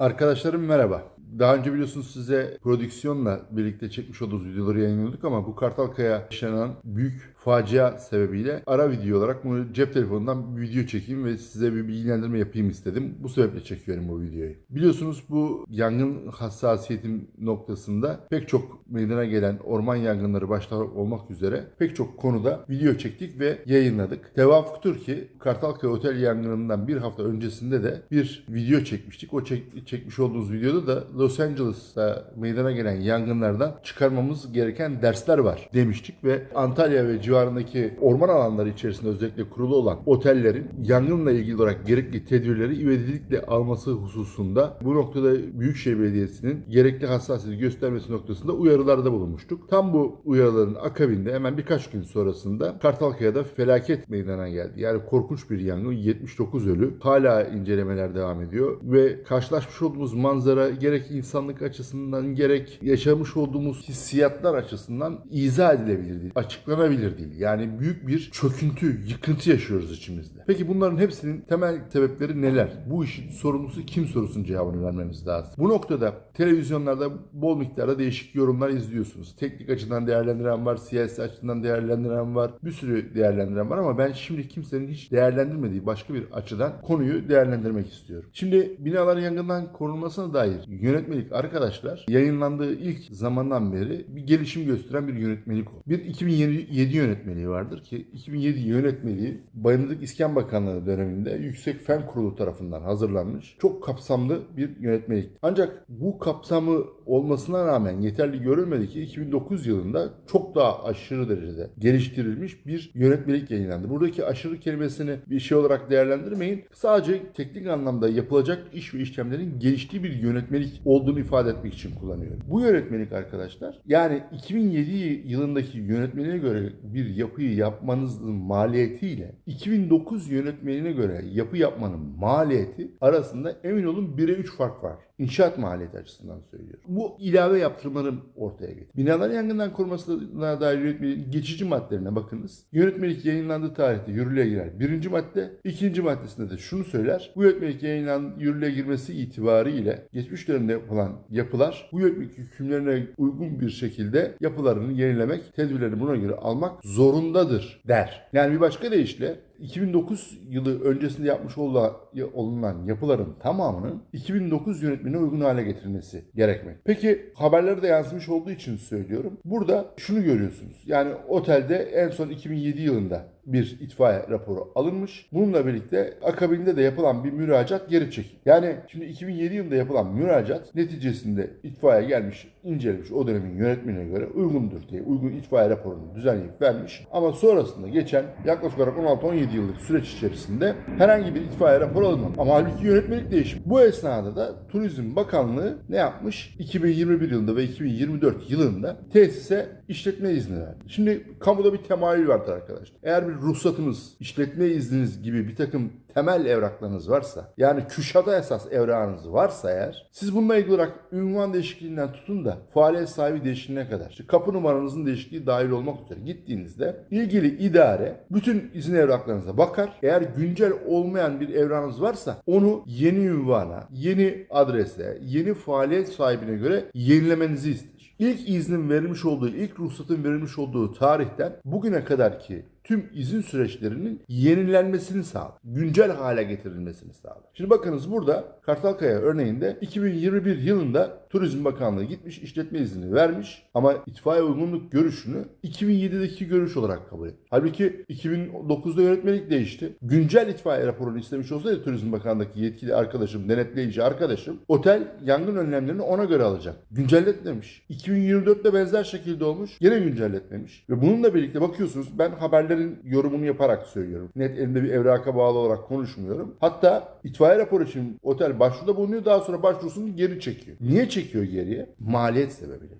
Arkadaşlarım merhaba. Daha önce biliyorsunuz size prodüksiyonla birlikte çekmiş olduğumuz videoları yayınlıyorduk ama bu Kartalkaya yaşanan büyük facia sebebiyle ara video olarak bunu cep telefonundan bir video çekeyim ve size bir bilgilendirme yapayım istedim. Bu sebeple çekiyorum bu videoyu. Biliyorsunuz bu yangın hassasiyetim noktasında pek çok meydana gelen orman yangınları başta olmak üzere pek çok konuda video çektik ve yayınladık. Tevafuktur ki Kartalkaya Otel yangınından bir hafta öncesinde de bir video çekmiştik. O çek- çekmiş olduğumuz videoda da Los Angeles'ta meydana gelen yangınlardan çıkarmamız gereken dersler var demiştik ve Antalya ve civarındaki orman alanları içerisinde özellikle kurulu olan otellerin yangınla ilgili olarak gerekli tedbirleri ivedilikle alması hususunda bu noktada Büyükşehir Belediyesi'nin gerekli hassasiyeti göstermesi noktasında uyarılarda bulunmuştuk. Tam bu uyarıların akabinde hemen birkaç gün sonrasında Kartalkaya'da felaket meydana geldi. Yani korkunç bir yangın, 79 ölü. Hala incelemeler devam ediyor ve karşılaşmış olduğumuz manzara gerek insanlık açısından gerek yaşamış olduğumuz hissiyatlar açısından izah edilebilir değil, açıklanabilir değil. Yani büyük bir çöküntü, yıkıntı yaşıyoruz içimizde. Peki bunların hepsinin temel sebepleri neler? Bu işin sorumlusu kim sorusunun cevabını vermemiz lazım. Bu noktada televizyonlarda bol miktarda değişik yorumlar izliyorsunuz. Teknik açıdan değerlendiren var, siyasi açıdan değerlendiren var, bir sürü değerlendiren var ama ben şimdi kimsenin hiç değerlendirmediği başka bir açıdan konuyu değerlendirmek istiyorum. Şimdi binaların yangından korunmasına dair yönetmelik arkadaşlar yayınlandığı ilk zamandan beri bir gelişim gösteren bir yönetmelik o. Bir 2007 yönetmeliği vardır ki 2007 yönetmeliği Bayındık İskan Bakanlığı döneminde Yüksek Fen Kurulu tarafından hazırlanmış çok kapsamlı bir yönetmelik. Ancak bu kapsamı olmasına rağmen yeterli görülmedi ki 2009 yılında çok daha aşırı derecede geliştirilmiş bir yönetmelik yayınlandı. Buradaki aşırı kelimesini bir şey olarak değerlendirmeyin. Sadece teknik anlamda yapılacak iş ve işlemlerin geliştiği bir yönetmelik olduğunu ifade etmek için kullanıyorum. Bu yönetmelik arkadaşlar yani 2007 yılındaki yönetmeliğe göre bir yapıyı yapmanızın maliyetiyle 2009 yönetmeliğine göre yapı yapmanın maliyeti arasında emin olun 1'e 3 fark var. İnşaat maliyeti açısından söylüyorum. Bu ilave yaptırımları ortaya getir. Binaların yangından korunmasına dair yönetmeliğin geçici maddelerine bakınız. Yönetmelik yayınlandığı tarihte yürürlüğe girer. Birinci madde. ikinci maddesinde de şunu söyler. Bu yönetmelik yayınlan yürürlüğe girmesi itibariyle geçmiş dönemde yapılan yapılar bu yönetmelik hükümlerine uygun bir şekilde yapılarını yenilemek, tedbirlerini buna göre almak zorundadır der. Yani bir başka deyişle 2009 yılı öncesinde yapmış olunan yapıların tamamının 2009 yönetmeliğine uygun hale getirilmesi gerekmek. Peki haberlere de yansımış olduğu için söylüyorum. Burada şunu görüyorsunuz. Yani otelde en son 2007 yılında bir itfaiye raporu alınmış. Bununla birlikte akabinde de yapılan bir müracaat geri çekildi. Yani şimdi 2007 yılında yapılan müracaat neticesinde itfaiye gelmiş, incelemiş o dönemin yönetmenine göre uygundur diye uygun itfaiye raporunu düzenleyip vermiş. Ama sonrasında geçen yaklaşık olarak 16-17 yıllık süreç içerisinde herhangi bir itfaiye raporu alınmamış. Ama halbuki yönetmelik değişmiş. Bu esnada da Turizm Bakanlığı ne yapmış? 2021 yılında ve 2024 yılında tesise işletme izni verdi. Şimdi kamuda bir temayül vardır arkadaşlar. Eğer bir ruhsatınız, işletme izniniz gibi bir takım temel evraklarınız varsa yani küşata esas evrağınız varsa eğer siz bununla ilgili olarak ünvan değişikliğinden tutun da faaliyet sahibi değişikliğine kadar işte kapı numaranızın değişikliği dahil olmak üzere gittiğinizde ilgili idare bütün izin evraklarınıza bakar. Eğer güncel olmayan bir evrağınız varsa onu yeni ünvana, yeni adrese, yeni faaliyet sahibine göre yenilemenizi ister. İlk iznin verilmiş olduğu, ilk ruhsatın verilmiş olduğu tarihten bugüne kadar ki tüm izin süreçlerinin yenilenmesini sağlar. Güncel hale getirilmesini sağlar. Şimdi bakınız burada Kartalkaya örneğinde 2021 yılında Turizm Bakanlığı gitmiş işletme izni vermiş ama itfaiye uygunluk görüşünü 2007'deki görüş olarak kabul etmiş. Halbuki 2009'da yönetmelik değişti. Güncel itfaiye raporunu istemiş olsaydı Turizm Bakanlığı'ndaki yetkili arkadaşım, denetleyici arkadaşım otel yangın önlemlerini ona göre alacak. Güncelletmemiş. 2024'te benzer şekilde olmuş. Yine güncelletmemiş. Ve bununla birlikte bakıyorsunuz ben haberlerin yorumunu yaparak söylüyorum. Net elimde bir evraka bağlı olarak konuşmuyorum. Hatta itfaiye raporu için otel başvuruda bulunuyor. Daha sonra başvurusunu geri çekiyor. Niye çekiyor geriye? Maliyet sebebiyle.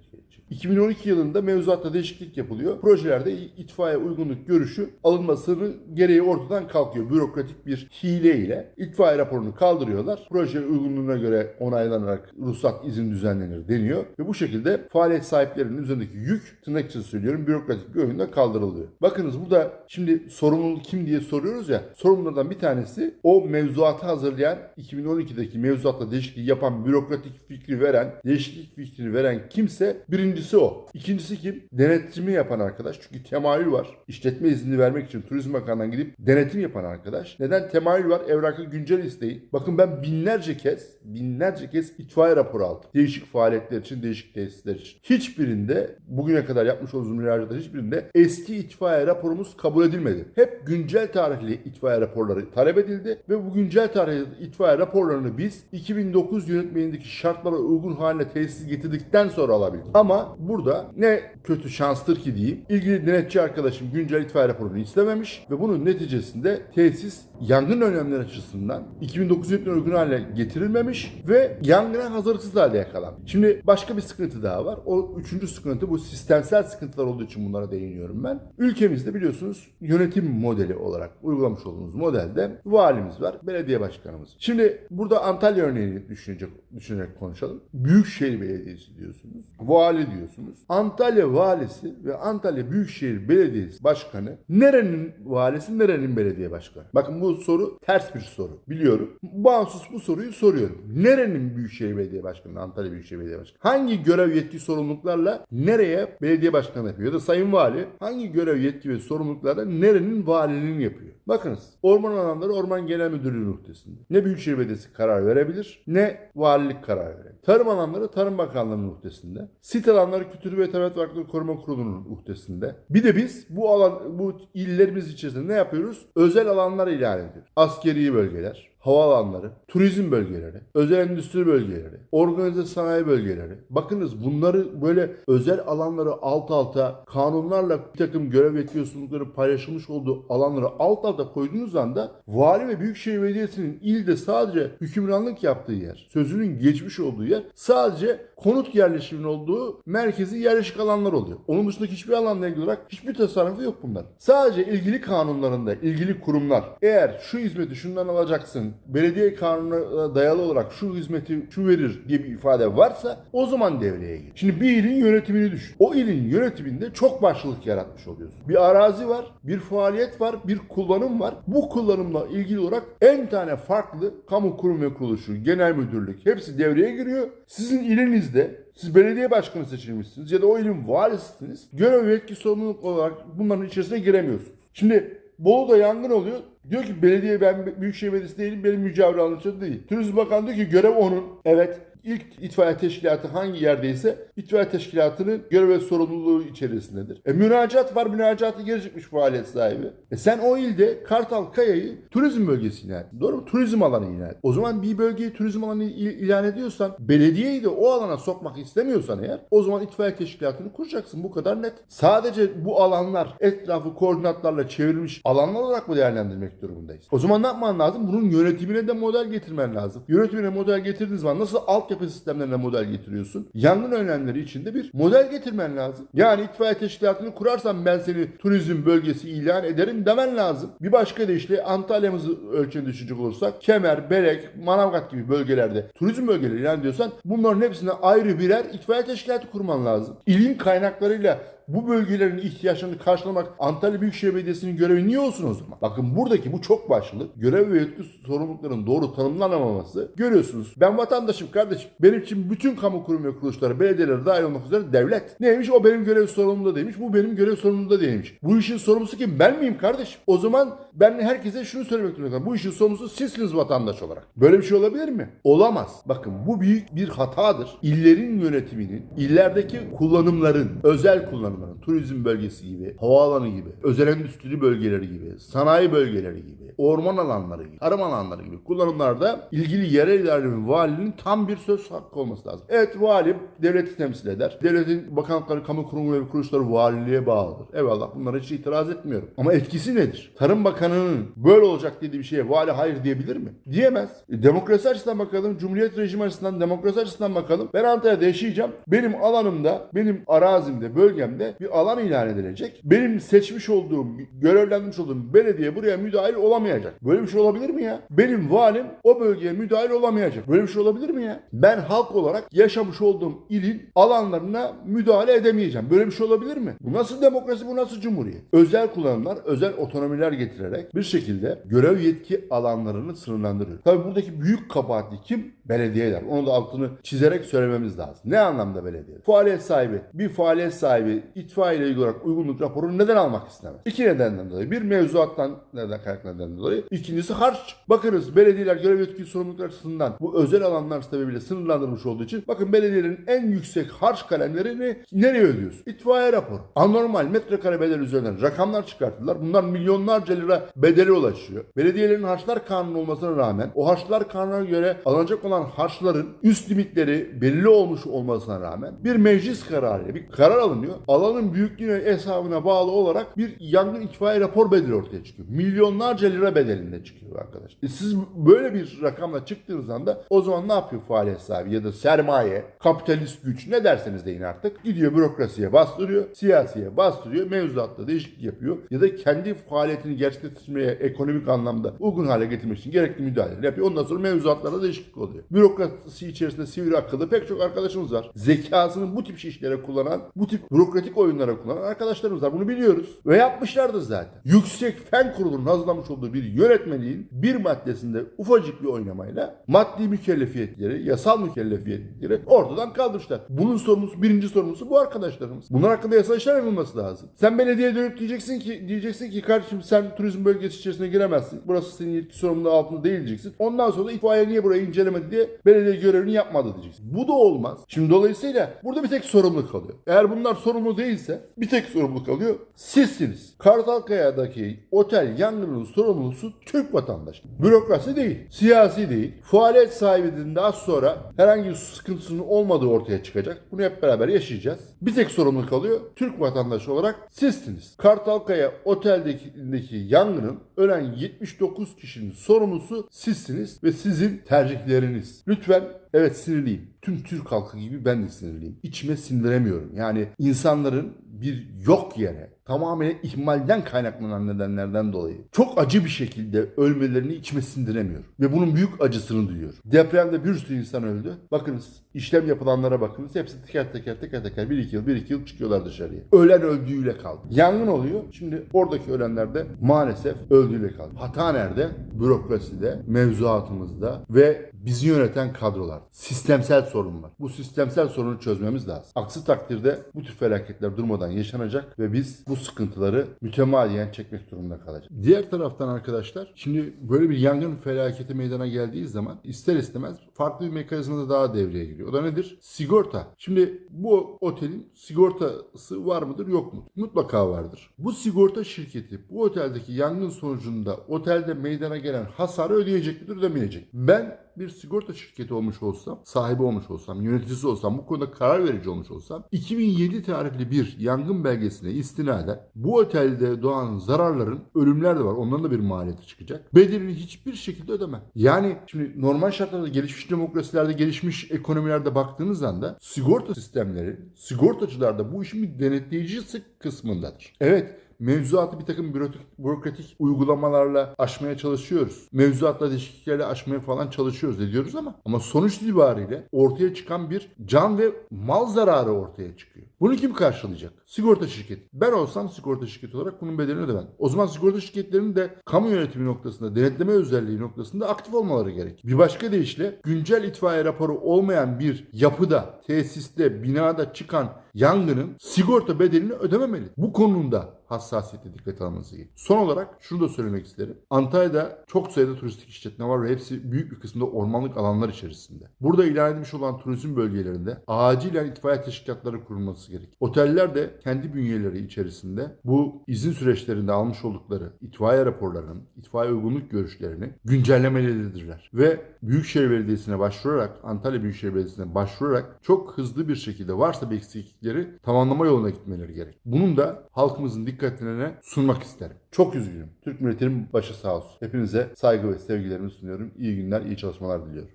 2012 yılında mevzuatta değişiklik yapılıyor. Projelerde itfaiye uygunluk görüşü alınmasını gereği ortadan kalkıyor. Bürokratik bir hile ile itfaiye raporunu kaldırıyorlar. Proje uygunluğuna göre onaylanarak ruhsat izin düzenlenir deniyor. Ve bu şekilde faaliyet sahiplerinin üzerindeki yük tırnak için söylüyorum bürokratik bir oyunda kaldırılıyor. Bakınız burada şimdi sorumluluk kim diye soruyoruz ya. Sorumlulardan bir tanesi o mevzuatı hazırlayan 2012'deki mevzuatla değişikliği yapan bürokratik fikri veren, değişiklik fikrini veren kimse birincisi o. İkincisi kim? Denetimi yapan arkadaş. Çünkü temayül var. İşletme izni vermek için Turizm Bakanlığı'ndan gidip denetim yapan arkadaş. Neden? Temayül var. Evrakı güncel isteyin. Bakın ben binlerce kez, binlerce kez itfaiye raporu aldım. Değişik faaliyetler için, değişik tesisler için. Hiçbirinde bugüne kadar yapmış olduğumuz müracaatlar hiçbirinde eski itfaiye raporumuz kabul edilmedi. Hep güncel tarihli itfaiye raporları talep edildi ve bu güncel tarihli itfaiye raporlarını biz 2009 yönetmeliğindeki şartlara uygun haline tesis getirdikten sonra alabildik. Ama burada ne kötü şanstır ki diyeyim. İlgili denetçi arkadaşım güncel itfaiye raporunu istememiş ve bunun neticesinde tesis yangın önlemleri açısından 2009 yönetmeliğine uygun hale getirilmemiş ve yangına hazırlıksız halde yakalanmış. Şimdi başka bir sıkıntı daha var. O üçüncü sıkıntı bu sistemsel sıkıntılar olduğu için bunlara değiniyorum ben. Ülkemizde biliyorsunuz yönetim modeli olarak uygulamış olduğumuz modelde valimiz var, belediye başkanımız. Şimdi burada Antalya örneğini düşünecek, düşünerek konuşalım. Büyükşehir Belediyesi diyorsunuz, vali diyorsunuz. Antalya valisi ve Antalya Büyükşehir Belediyesi başkanı nerenin valisi, nerenin belediye başkanı? Bakın bu soru ters bir soru. Biliyorum. Bağımsız bu soruyu soruyorum. Nerenin Büyükşehir Belediye Başkanı, Antalya Büyükşehir Belediye Başkanı? Hangi görev yetki sorumluluklarla nereye belediye başkanı yapıyor? Ya da sayın vali hangi görev yetki ve sorumluluklarla nerenin valiliğini yapıyor? Bakınız orman alanları Orman Genel Müdürlüğü noktasında. Ne Büyükşehir Belediyesi karar verebilir ne valilik karar verebilir. Tarım alanları Tarım Bakanlığı'nın muhtesinde. Sit alanları Kültür ve Tabiat Varlıkları Koruma Kurulu'nun muhtesinde. Bir de biz bu alan bu illerimiz içerisinde ne yapıyoruz? Özel alanlar ilan ediyoruz. Askeri bölgeler, havaalanları, turizm bölgeleri, özel endüstri bölgeleri, organize sanayi bölgeleri. Bakınız bunları böyle özel alanları alt alta kanunlarla bir takım görev yetki sorumlulukları paylaşılmış olduğu alanları alt alta koyduğunuz anda vali ve büyükşehir belediyesinin ilde sadece hükümranlık yaptığı yer, sözünün geçmiş olduğu yer sadece konut yerleşiminin olduğu merkezi yerleşik alanlar oluyor. Onun dışındaki hiçbir alanla ilgili olarak hiçbir tasarrufu yok bunlar. Sadece ilgili kanunlarında ilgili kurumlar eğer şu hizmeti şundan alacaksın, belediye kanununa dayalı olarak şu hizmeti şu verir diye bir ifade varsa o zaman devreye gir. Şimdi bir ilin yönetimini düşün. O ilin yönetiminde çok başlılık yaratmış oluyorsun. Bir arazi var, bir faaliyet var, bir kullanım var. Bu kullanımla ilgili olarak en tane farklı kamu kurum ve kuruluşu, genel müdürlük hepsi devreye giriyor. Sizin ilinizde siz belediye başkanı seçilmişsiniz ya da o ilin valisisiniz. Görev ve yetki sorumluluk olarak bunların içerisine giremiyorsunuz. Şimdi Bolu'da yangın oluyor. Diyor ki belediye ben Büyükşehir Belediyesi değilim benim mücavir alanım değil. Turizm Bakanı diyor ki görev onun. Evet ilk itfaiye teşkilatı hangi yerdeyse itfaiye teşkilatının görev ve sorumluluğu içerisindedir. E müracaat var müracaatı geri çıkmış faaliyet sahibi. E sen o ilde Kartal Kaya'yı turizm bölgesi ilan. Doğru mu? Turizm alanı ilan et. O zaman bir bölgeyi turizm alanı il- ilan ediyorsan belediyeyi de o alana sokmak istemiyorsan eğer o zaman itfaiye teşkilatını kuracaksın. Bu kadar net. Sadece bu alanlar etrafı koordinatlarla çevrilmiş alanlar olarak mı değerlendirmek durumundayız? O zaman ne yapman lazım? Bunun yönetimine de model getirmen lazım. Yönetimine model getirdiğin zaman nasıl altyapı sistemlerine model getiriyorsun? Yangın önlemleri içinde bir model getirmen lazım. Yani itfaiye teşkilatını kurarsan ben seni turizm bölgesi ilan ederim demen lazım. Bir başka deyişle Antalya'mızı ölçeğine düşecek olursak Kemer, Belek, Manavgat gibi bölgelerde turizm bölgeleri ilan ediyorsan bunların hepsine ayrı birer itfaiye teşkilatı kurman lazım. İlin kaynaklarıyla bu bölgelerin ihtiyaçlarını karşılamak Antalya Büyükşehir Belediyesi'nin görevi niye olsun o zaman? Bakın buradaki bu çok başlı görev ve yetki sorumluluklarının doğru tanımlanamaması görüyorsunuz. Ben vatandaşım kardeşim. Benim için bütün kamu kurum ve kuruluşları, belediyeler dahil olmak üzere devlet. Neymiş? O benim görev sorumluluğumda değilmiş. Bu benim görev sorumluluğumda değilmiş. Bu işin sorumlusu kim? Ben miyim kardeşim? O zaman ben herkese şunu söylemek durumundayım. Bu işin sorumlusu sizsiniz vatandaş olarak. Böyle bir şey olabilir mi? Olamaz. Bakın bu büyük bir hatadır. İllerin yönetiminin, illerdeki kullanımların, özel kullanımların alanların, turizm bölgesi gibi, havaalanı gibi, özel endüstri bölgeleri gibi, sanayi bölgeleri gibi, orman alanları gibi, tarım alanları gibi kullanımlarda ilgili yerel idarenin valinin tam bir söz hakkı olması lazım. Evet vali devleti temsil eder. Devletin bakanlıkları, kamu kurumu ve kuruluşları valiliğe bağlıdır. Eyvallah bunlara hiç itiraz etmiyorum. Ama etkisi nedir? Tarım Bakanı'nın böyle olacak dediği bir şeye vali hayır diyebilir mi? Diyemez. E, demokrasi açısından bakalım, Cumhuriyet rejimi açısından, demokrasi açısından bakalım. Ben Antalya'da yaşayacağım. Benim alanımda, benim arazimde, bölgemde bir alan ilan edilecek. Benim seçmiş olduğum, görevlendirmiş olduğum belediye buraya müdahil olamayacak. Böyle bir şey olabilir mi ya? Benim valim o bölgeye müdahil olamayacak. Böyle bir şey olabilir mi ya? Ben halk olarak yaşamış olduğum ilin alanlarına müdahale edemeyeceğim. Böyle bir şey olabilir mi? Bu nasıl demokrasi, bu nasıl cumhuriyet? Özel kullanımlar, özel otonomiler getirerek bir şekilde görev yetki alanlarını sınırlandırıyor. Tabii buradaki büyük kabahatli kim? Belediyeler. Onu da altını çizerek söylememiz lazım. Ne anlamda belediye? Faaliyet sahibi, bir faaliyet sahibi itfaiye ilgili olarak uygunluk raporunu neden almak istemez? İki nedenden dolayı. Bir mevzuattan neden kaynaklanan dolayı. İkincisi harç. Bakınız belediyeler görev yetki sorumluluklar açısından bu özel alanlar sebebiyle sınırlandırılmış olduğu için bakın belediyelerin en yüksek harç kalemlerini nereye ödüyorsun? İtfaiye raporu. Anormal metrekare bedel üzerinden rakamlar çıkarttılar. Bunlar milyonlarca lira bedeli ulaşıyor. Belediyelerin harçlar kanunu olmasına rağmen o harçlar kanuna göre alınacak olan harçların üst limitleri belli olmuş olmasına rağmen bir meclis kararıyla bir karar alınıyor. Alanın büyüklüğüne hesabına bağlı olarak bir yangın itfaiye rapor bedeli ortaya çıkıyor. Milyonlarca lira bedelinde çıkıyor arkadaşlar. E siz böyle bir rakamla çıktığınız anda o zaman ne yapıyor faaliyet sahibi ya da sermaye, kapitalist güç ne derseniz deyin artık. Gidiyor bürokrasiye bastırıyor, siyasiye bastırıyor, mevzuatta değişiklik yapıyor ya da kendi faaliyetini gerçekleştirmeye ekonomik anlamda uygun hale getirmek için gerekli müdahaleler yapıyor. Ondan sonra mevzuatlarda değişiklik oluyor. Bürokrasi içerisinde sivri akıllı pek çok arkadaşımız var. Zekasını bu tip işlere kullanan, bu tip bürokratik oyunlara kullanan arkadaşlarımız var. Bunu biliyoruz. Ve yapmışlardır zaten. Yüksek Fen Kurulu'nun hazırlamış olduğu bir yönetmeliğin bir maddesinde ufacık bir oynamayla maddi mükellefiyetleri, yasal mükellefiyetleri ortadan kaldırmışlar. Bunun sorumlusu, birinci sorumlusu bu arkadaşlarımız. Bunlar hakkında yasal işlem yapılması lazım. Sen belediyeye dönüp diyeceksin ki diyeceksin ki kardeşim sen turizm bölgesi içerisine giremezsin. Burası senin yetki sorumluluğu altında değil diyeceksin. Ondan sonra da itfaiye niye burayı incelemedi diye belediye görevini yapmadı diyeceksin. Bu da olmaz. Şimdi dolayısıyla burada bir tek sorumluluk kalıyor. Eğer bunlar sorumlu değilse bir tek sorumluluk kalıyor. Sizsiniz. Kartalkaya'daki otel yangınının sorumlusu Türk vatandaşı. Bürokrasi değil. Siyasi değil. Faaliyet sahibinin az sonra herhangi bir sıkıntısının olmadığı ortaya çıkacak. Bunu hep beraber yaşayacağız. Bir tek sorumluluk kalıyor. Türk vatandaşı olarak sizsiniz. Kartalkaya oteldeki yangının ölen 79 kişinin sorumlusu sizsiniz ve sizin tercihleriniz. Lütfen Evet sinirliyim. Tüm Türk halkı gibi ben de sinirliyim. İçime sindiremiyorum. Yani insanların bir yok yere tamamen ihmalden kaynaklanan nedenlerden dolayı çok acı bir şekilde ölmelerini içime sindiremiyorum. Ve bunun büyük acısını duyuyorum. Depremde bir sürü insan öldü. Bakınız işlem yapılanlara bakınız. Hepsi teker teker teker teker bir iki yıl bir iki yıl çıkıyorlar dışarıya. Ölen öldüğüyle kaldı. Yangın oluyor. Şimdi oradaki ölenler de maalesef öldüğüyle kaldı. Hata nerede? Bürokraside, mevzuatımızda ve bizi yöneten kadrolar. Sistemsel sorun var. Bu sistemsel sorunu çözmemiz lazım. Aksi takdirde bu tür felaketler durmadan yaşanacak ve biz bu sıkıntıları mütemadiyen çekmek durumunda kalacağız. Diğer taraftan arkadaşlar şimdi böyle bir yangın felaketi meydana geldiği zaman ister istemez farklı bir mekanizma da daha devreye giriyor. O da nedir? Sigorta. Şimdi bu otelin sigortası var mıdır yok mu? Mutlaka vardır. Bu sigorta şirketi bu oteldeki yangın sonucunda otelde meydana gelen hasarı ödeyecek midir ödemeyecek. Ben bir sigorta şirketi olmuş olsam, sahibi olmuş olsam, yöneticisi olsam, bu konuda karar verici olmuş olsam 2007 tarihli bir yangın belgesine istinaden bu otelde doğan zararların ölümler de var. Onların da bir maliyeti çıkacak. Bedelini hiçbir şekilde ödemem. Yani şimdi normal şartlarda gelişmiş demokrasilerde, gelişmiş ekonomilerde baktığınız anda sigorta sistemleri, sigortacılar da bu işin bir denetleyicisi kısmındadır. Evet Mevzuatı bir takım bürokratik, bürokratik uygulamalarla aşmaya çalışıyoruz. Mevzuatla değişikliklerle aşmaya falan çalışıyoruz ediyoruz ama ama sonuç itibariyle ortaya çıkan bir can ve mal zararı ortaya çıkıyor. Bunu kim karşılayacak? Sigorta şirketi. Ben olsam sigorta şirketi olarak bunun bedelini ödemem. O zaman sigorta şirketlerinin de kamu yönetimi noktasında, denetleme özelliği noktasında aktif olmaları gerek. Bir başka deyişle güncel itfaiye raporu olmayan bir yapıda, tesiste, binada çıkan yangının sigorta bedelini ödememeli. Bu konumda hassasiyete dikkat alması gerekiyor. Son olarak şunu da söylemek isterim. Antalya'da çok sayıda turistik işletme var ve hepsi büyük bir kısmında ormanlık alanlar içerisinde. Burada ilan edilmiş olan turizm bölgelerinde acilen itfaiye teşkilatları kurulması gerek. Oteller de kendi bünyeleri içerisinde bu izin süreçlerinde almış oldukları itfaiye raporlarının, itfaiye uygunluk görüşlerini güncellemelidirler. Ve Büyükşehir Belediyesi'ne başvurarak, Antalya Büyükşehir Belediyesi'ne başvurarak çok hızlı bir şekilde varsa bir eksiklikleri tamamlama yoluna gitmeleri gerek. Bunun da halkımızın dikkatine sunmak isterim. Çok üzgünüm. Türk milletinin başı sağ olsun. Hepinize saygı ve sevgilerimi sunuyorum. İyi günler, iyi çalışmalar diliyorum.